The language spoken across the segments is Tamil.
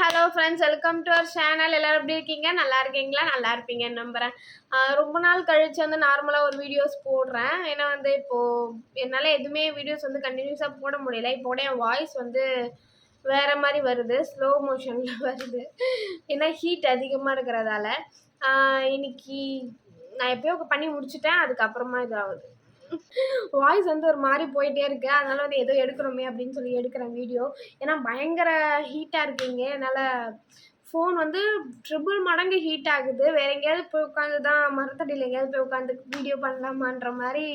Hello friends welcome to our channel எல்லோரும் எப்படி இருக்கீங்க? நல்லா இருக்கீங்களா? நல்லா இருப்பீங்கன்னு நம்புகிறேன் ரொம்ப நாள் கழித்து வந்து நார்மலாக ஒரு வீடியோஸ் போடுறேன். ஏன்னா வந்து இப்போது என்னால் எதுவுமே வீடியோஸ் வந்து கண்டினியூஸாக போட முடியல. இப்போ என் வாய்ஸ் வந்து வேறு மாதிரி வருது. ஸ்லோ மோஷனில் வருது. ஏன்னா ஹீட் அதிகமாக இருக்கிறதால. இன்னைக்கு நான் எப்பயோ பண்ணி முடிச்சுட்டேன். அதுக்கப்புறமா இதாகுது. வாய்ஸ் வந்து ஒரு மாதிரி போயிட்டே இருக்கு. அதனால வந்து ஏதோ எடுக்கிறோமே அப்படின்னு சொல்லி எடுக்கிறேன் வீடியோ. ஏன்னா பயங்கர ஹீட்டாக இருக்கீங்க. என்னால் ஃபோன் வந்து ட்ரிபிள் மடங்கு ஹீட் ஆகுது. வேற எங்கேயாவது போய் உட்காந்து தான் மரத்தடியில் எங்கேயாவது போய் உட்காந்து வீடியோ பண்ணலாமான்ற மாதிரி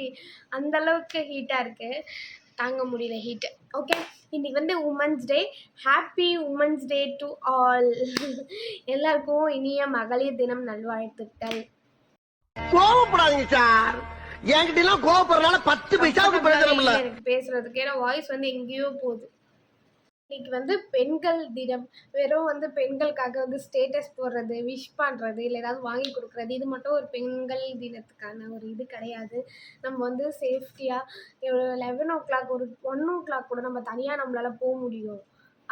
அந்த அளவுக்கு ஹீட்டாக இருக்குது தாங்க முடியல ஹீட்டு ஓகே இன்னைக்கு வந்து women's day happy women's day to all எல்லாருக்கும் இனிய மகளிர் தினம் நல்வாழ்த்துக்கள். கோவப்படாதீங்க சார் என்கிட்ட எல்லாம் கோவப்படுறதுனால பத்து பைசாவுக்கு இல்ல. எனக்கு பேசுறதுக்கு ஏன்னா வாய்ஸ் வந்து எங்கேயோ போகுது. இன்னைக்கு வந்து பெண்கள் தினம். வெறும் வந்து பெண்களுக்காக வந்து ஸ்டேட்டஸ் போடுறது விஷ் பண்ணுறது இல்லை ஏதாவது வாங்கி கொடுக்குறது இது மட்டும் ஒரு பெண்கள் தினத்துக்கான ஒரு இது கிடையாது. நம்ம வந்து சேஃப்டியாக லெவன் ஓ கிளாக் ஒரு ஒன் ஓ கிளாக் கூட நம்ம தனியாக நம்மளால் போக முடியும்.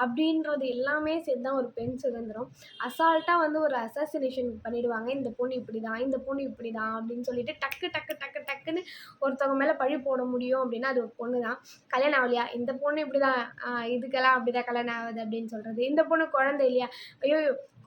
அப்படின்றது எல்லாமே சேர்த்து தான் ஒரு பெண் சுதந்திரம். அசால்ட்டாக வந்து ஒரு அசாசினேஷன் பண்ணிடுவாங்க. இந்த பொண்ணு இப்படி தான் இந்த பொண்ணு இப்படி தான் அப்படின்னு சொல்லிட்டு டக்கு டக்கு டக்கு டக்குன்னு ஒருத்தவங்க மேலே பழி போட முடியும் அப்படின்னா அது ஒரு பொண்ணு தான் கல்யாணம் ஆகலையா? இந்த பொண்ணு இப்படி தான் இதுக்கெல்லாம் அப்படி தான் கல்யாணம் ஆகுது அப்படின்னு சொல்கிறது இந்த பொண்ணு குழந்தை இல்லையா? ஐயோ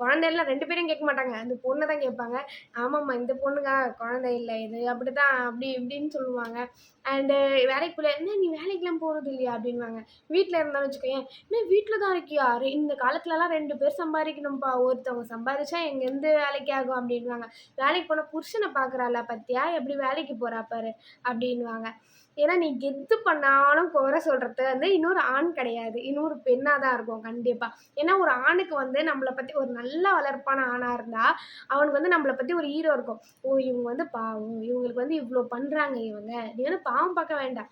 குழந்தை இல்லை ரெண்டு பேரும் கேட்க மாட்டாங்க. அந்த பொண்ணை தான் கேட்பாங்க. ஆமாம்மா இந்த பொண்ணுங்க குழந்தை இல்லை இது அப்படி தான் அப்படி இப்படின்னு சொல்லுவாங்க. அண்டு வேலைக்கு போல என்ன நீ வேலைக்கெலாம் போகிறது இல்லையா? அப்படின்வாங்க வீட்டில் இருந்தாலும் வச்சுக்கோயேன் என்ன வீட்டில் தான் இருக்கியா? இந்த காலத்துலலாம் ரெண்டு பேர் சம்பாதிக்கணும்ப்பா. ஒருத்தவங்க சம்பாதிச்சா எங்கேருந்து வேலைக்கு ஆகும் அப்படின்வாங்க வேலைக்கு போனால் புருஷனை பார்க்குறாளா பத்தியா? எப்படி வேலைக்கு போகிறா பாரு? அப்படின்வாங்க ஏன்னா நீ எது பண்ணாலும் குறை சொல்கிறது வந்து இன்னொரு ஆண் கிடையாது. இன்னொரு பெண்ணாக தான் இருக்கும் கண்டிப்பாக ஏன்னா ஒரு ஆணுக்கு வந்து நம்மளை பற்றி ஒரு நல்ல வளர்ப்பான ஆணாக இருந்தால் அவனுக்கு வந்து நம்மளை பற்றி ஒரு ஹீரோ இருக்கும். ஓ இவங்க வந்து பாவம் இவங்களுக்கு வந்து இவ்வளோ பண்ணுறாங்க இவங்க. நீ வந்து பாவம் பார்க்க வேண்டாம்.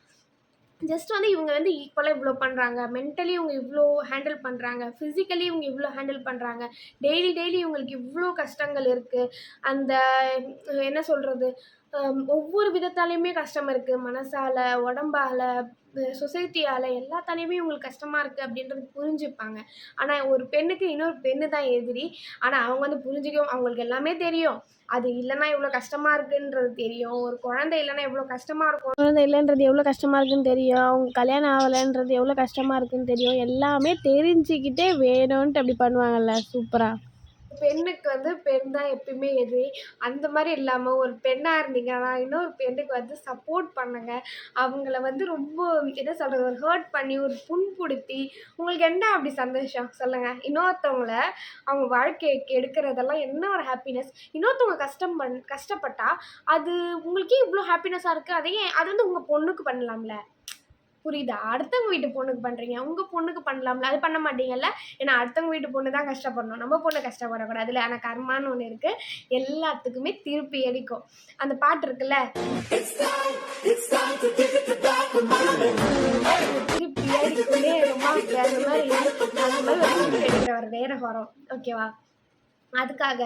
ஜஸ்ட் வந்து இவங்க வந்து ஈக்குவலாக இவ்வளோ பண்ணுறாங்க மென்டலி இவங்க இவ்வளோ ஹேண்டில் பண்ணுறாங்க ஃபிசிக்கலி இவங்க இவ்வளோ ஹேண்டில் பண்ணுறாங்க டெய்லி டெய்லி இவங்களுக்கு இவ்வளோ கஷ்டங்கள் இருக்குது அந்த என்ன சொல்கிறது ஒவ்வொரு விதத்தாலையுமே கஷ்டம் இருக்குது மனசால் உடம்பால் சொசைட்டியால் எல்லாத்தாலையுமே இவங்களுக்கு கஷ்டமாக இருக்குது அப்படின்றது புரிஞ்சுப்பாங்க. ஆனால் ஒரு பெண்ணுக்கு இன்னொரு பெண்ணு தான் எதிரி. ஆனால் அவங்க வந்து புரிஞ்சுக்கவும் அவங்களுக்கு எல்லாமே தெரியும். அது இல்லைன்னா எவ்வளோ கஷ்டமாக இருக்குன்றது தெரியும். ஒரு குழந்தை இல்லைன்னா எவ்வளோ கஷ்டமாக இருக்கும். குழந்தை இல்லைன்றது எவ்வளோ கஷ்டமாக இருக்குன்னு தெரியும். அவங்க கல்யாணம் ஆகலைன்றது எவ்வளோ கஷ்டமாக இருக்குன்னு தெரியும். எல்லாமே தெரிஞ்சுக்கிட்டே வேணும்ன்ட்டு அப்படி பண்ணுவாங்கல்ல சூப்பராக பெண்ணுக்கு வந்து பெண் தான் எப்பயுமே எதிரி. அந்த மாதிரி இல்லாமல் ஒரு பெண்ணாக இருந்தீங்கன்னா இன்னொரு பெண்ணுக்கு வந்து சப்போர்ட் பண்ணுங்க. அவங்கள வந்து ரொம்ப என்ன சொல்கிறது ஒரு ஹர்ட் பண்ணி ஒரு புண்படுத்தி உங்களுக்கு என்ன அப்படி சந்தோஷம்? சொல்லுங்கள் இன்னொருத்தவங்கள அவங்க வாழ்க்கையை கெடுக்கிறதெல்லாம் என்ன ஒரு ஹாப்பினஸ் இன்னொருத்தவங்க கஷ்டம் பண் கஷ்டப்பட்டா அது உங்களுக்கே இவ்வளோ ஹாப்பினஸ்ஸாக இருக்குது அதையே அது வந்து உங்கள் பொண்ணுக்கு பண்ணலாம்ல. புரியுதா. அடுத்தவங்க வீட்டு பொண்ணுக்கு பண்ணுறீங்க உங்கள் பொண்ணுக்கு பண்ணலாம்ல? அது பண்ண மாட்டீங்கல்ல? ஏன்னா அடுத்தவங்க வீட்டு பொண்ணு தான் கஷ்டப்படணும். நம்ம பொண்ணு கஷ்டப்படக்கூடாது. இல்லை ஆனால் கர்மான்னு ஒன்று இருக்குது எல்லாத்துக்குமே திருப்பி அடிக்கும். அந்த பாட்டு இருக்குல்ல? திருப்பி அடிக்குமே ரொம்ப வேற வரும் ஓகேவா அதுக்காக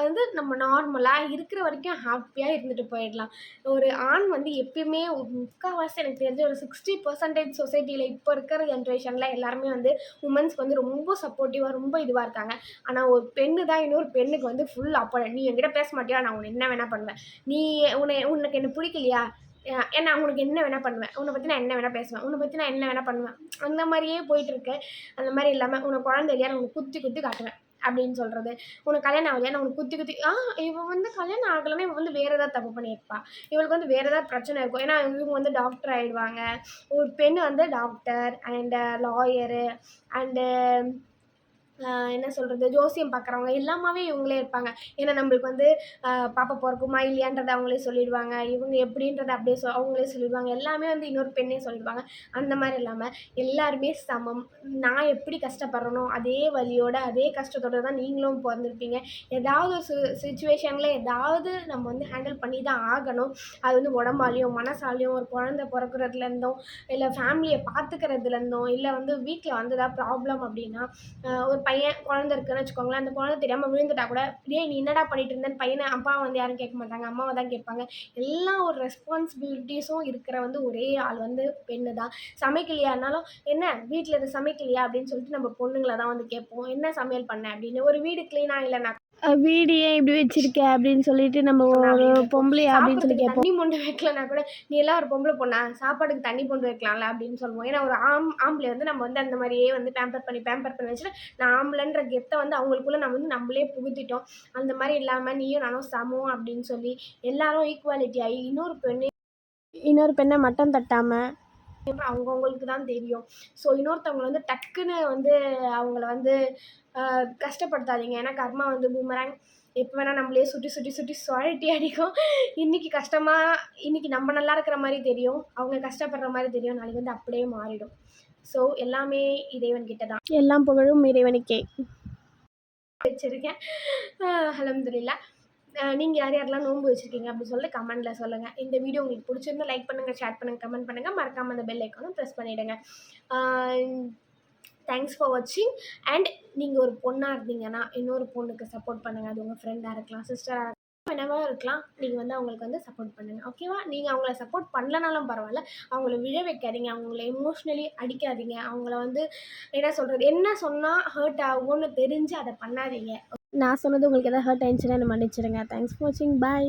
வந்து நம்ம நார்மலாக இருக்கிற வரைக்கும் ஹாப்பியாக இருந்துட்டு போயிடலாம். ஒரு ஆண் வந்து எப்பயுமே முக்கால்வாசி எனக்கு தெரிஞ்ச ஒரு சிக்ஸ்டி பர்சன்டேஜ் சொசைட்டியில் இப்போ இருக்கிற ஜென்ரேஷனில் எல்லாருமே வந்து உமன்ஸ்க்கு வந்து ரொம்ப சப்போர்ட்டிவாக ரொம்ப இதுவாக இருக்காங்க. ஆனால் ஒரு பெண்ணு தான் இன்னொரு பெண்ணுக்கு வந்து ஃபுல் அப்போ நீ என்கிட்ட பேச மாட்டியா? நான் உன்னை என்ன வேணால் பண்ணுவேன். நீ உன்னை உனக்கு என்ன பிடிக்கலையா? அஹ் ஏன்னா உனக்கு என்ன வேணால் பண்ணுவேன். உன்னை பற்றி நான் என்ன வேணால் பேசுவேன். உன்னை பற்றி நான் என்ன வேணால் பண்ணுவேன். அந்த மாதிரியே போயிட்டுருக்கு. அந்த மாதிரி இல்லாமல் உனக்கு குழந்தை இல்லையா உனக்கு குத்தி குத்தி காட்டுவேன் அப்படின்னு சொல்கிறது உனக்கு கல்யாணம் ஆகலையா நான் உனக்கு குத்தி குத்தி ஆ இவன் வந்து கல்யாணம் ஆகலைன்னா இவன் வந்து வேறு ஏதாவது தப்பு பண்ணியிருப்பா. இவளுக்கு வந்து வேறு ஏதாவது பிரச்சனை இருக்கும். ஏன்னா இவங்க வந்து டாக்டர் ஆகிடுவாங்க ஒரு பெண் வந்து டாக்டர் அண்டு லாயரு அண்டு என்ன சொல்கிறது ஜோசியம் பார்க்குறவங்க எல்லாமே இவங்களே இருப்பாங்க. ஏன்னா நம்மளுக்கு வந்து பாப்பா பிறக்குமா இல்லையான்றதை அவங்களே சொல்லிடுவாங்க. இவங்க எப்படின்றத அப்படியே சொ அவங்களே சொல்லிடுவாங்க. எல்லாமே வந்து இன்னொரு பெண்ணே சொல்லிடுவாங்க. அந்த மாதிரி இல்லாமல் எல்லாருமே சமம். நான் எப்படி கஷ்டப்படுறனோ அதே வழியோட அதே கஷ்டத்தோட தான் நீங்களும் பிறந்திருப்பீங்க. ஏதாவது ஒரு சு சுச்சுவேஷனில் ஏதாவது நம்ம வந்து ஹேண்டில் பண்ணி தான் ஆகணும். அது வந்து உடம்பாலையும் மனசாலையும் ஒரு குழந்தை பிறக்கிறதுலேருந்தோ இல்லை ஃபேமிலியை பார்த்துக்கிறதுலேருந்தோ இல்லை வந்து வீட்டில் வந்து ஏதாவது ப்ராப்ளம் அப்படின்னா ஒரு பையன் குழந்த இருக்குன்னு வச்சுக்கோங்களேன் அந்த குழந்தை தெரியாமல் விழுந்துட்டா கூட ஏன் நீ என்னடா பண்ணிட்டு இருந்தேன்னு பையனை அப்பா வந்து யாரும் கேட்க மாட்டாங்க அம்மாவை தான் கேட்பாங்க. எல்லா ஒரு ரெஸ்பான்சிபிலிட்டிஸும் இருக்கிற வந்து ஒரே ஆள் வந்து பெண்ணு தான் சமைக்கலையானாலும் என்ன வீட்டில் இது சமைக்கலையா? அப்படின்னு சொல்லிட்டு நம்ம பொண்ணுங்களை தான் வந்து கேட்போம். என்ன சமையல் பண்ண? அப்படின்னு. ஒரு வீடு க்ளீனாக இல்லைனா வீடு ஏன் இப்படி வச்சிருக்க அப்படின்னு சொல்லிட்டு நம்ம ஒரு பொம்பளை அப்படின்னு சொல்லி கேட்போம் தண்ணி மொண்டு வைக்கலனா கூட நீ எல்லாம் ஒரு பொம்பளை பொண்ணா? சாப்பாடுக்கு தண்ணி மொண்டு வைக்கலாம்ல? அப்படின்னு சொல்லுவோம். ஏன்னா ஒரு ஆம் ஆம்பளை வந்து நம்ம வந்து அந்த மாதிரியே வந்து பேம்பர் பண்ணி பேம்பர் பண்ணி வச்சுட்டு நான் ஆம்பளைன்ற கெத்தை வந்து அவங்களுக்குள்ள நம்ம வந்து நம்மளே புகுத்திட்டோம். அந்த மாதிரி இல்லாமல் நீயும் நானும் சமம் அப்படின்னு சொல்லி எல்லாரும் ஈக்குவாலிட்டி ஆகி இன்னொரு பெண்ணு இன்னொரு பெண்ணை மட்டம் தட்டாமல் அவங்கவுங்களுக்கு தான் தெரியும். ஸோ இன்னொருத்தவங்களை வந்து டக்குன்னு வந்து அவங்கள வந்து கஷ்டப்படுத்தாதீங்க. ஏன்னா கர்மா வந்து பூமராங் எப்போ வேணால் நம்மளே சுற்றி சுற்றி சுற்றி சுழட்டி அடிக்கும். இன்றைக்கி கஷ்டமாக இன்றைக்கி நம்ம நல்லா இருக்கிற மாதிரி தெரியும். அவங்க கஷ்டப்படுற மாதிரி தெரியும். நாளைக்கு வந்து அப்படியே மாறிடும். ஸோ எல்லாமே இறைவன் கிட்ட தான். எல்லாம் புகழும் இறைவனுக்கே. வச்சுருக்கேன். அலமதுல்லா. நீங்கள் யார் யாரெல்லாம் நோன்பு வச்சுருக்கீங்க அப்படின்னு சொல்லிட்டு கமெண்ட்டில் சொல்லுங்கள் இந்த வீடியோ உங்களுக்கு பிடிச்சிருந்தா லைக் பண்ணுங்கள் ஷேர் பண்ணுங்கள் கமெண்ட் பண்ணுங்கள் மறக்காமல் அந்த பெல் ஐக்கானும் ப்ரெஸ் பண்ணிவிடுங்க தேங்க்ஸ் ஃபார் வாட்சிங் அண்ட் நீங்கள் ஒரு பொண்ணாக இருந்தீங்கன்னா இன்னொரு பொண்ணுக்கு சப்போர்ட் பண்ணுங்கள் அது உங்கள் ஃப்ரெண்டாக இருக்கலாம் சிஸ்டராக இருக்கலாம் என்னவாக இருக்கலாம். நீங்கள் வந்து அவங்களுக்கு வந்து சப்போர்ட் பண்ணுங்கள் ஓகேவா நீங்கள் அவங்கள சப்போர்ட் பண்ணலனாலும் பரவாயில்ல. அவங்கள விழ வைக்காதீங்க. அவங்கள எமோஷ்னலி அடிக்காதீங்க. அவங்கள வந்து என்ன சொல்கிறது என்ன சொன்னால் ஹர்ட் ஆகும்னு தெரிஞ்சு அதை பண்ணாதீங்க. நான் சொன்னது உங்களுக்கு எதாவது ஹர்ட் ஆயிடுச்சுன்னா என்ன மன்னிச்சிடுங்க. தேங்க்ஸ் ஃபார் வாட்சிங் பாய்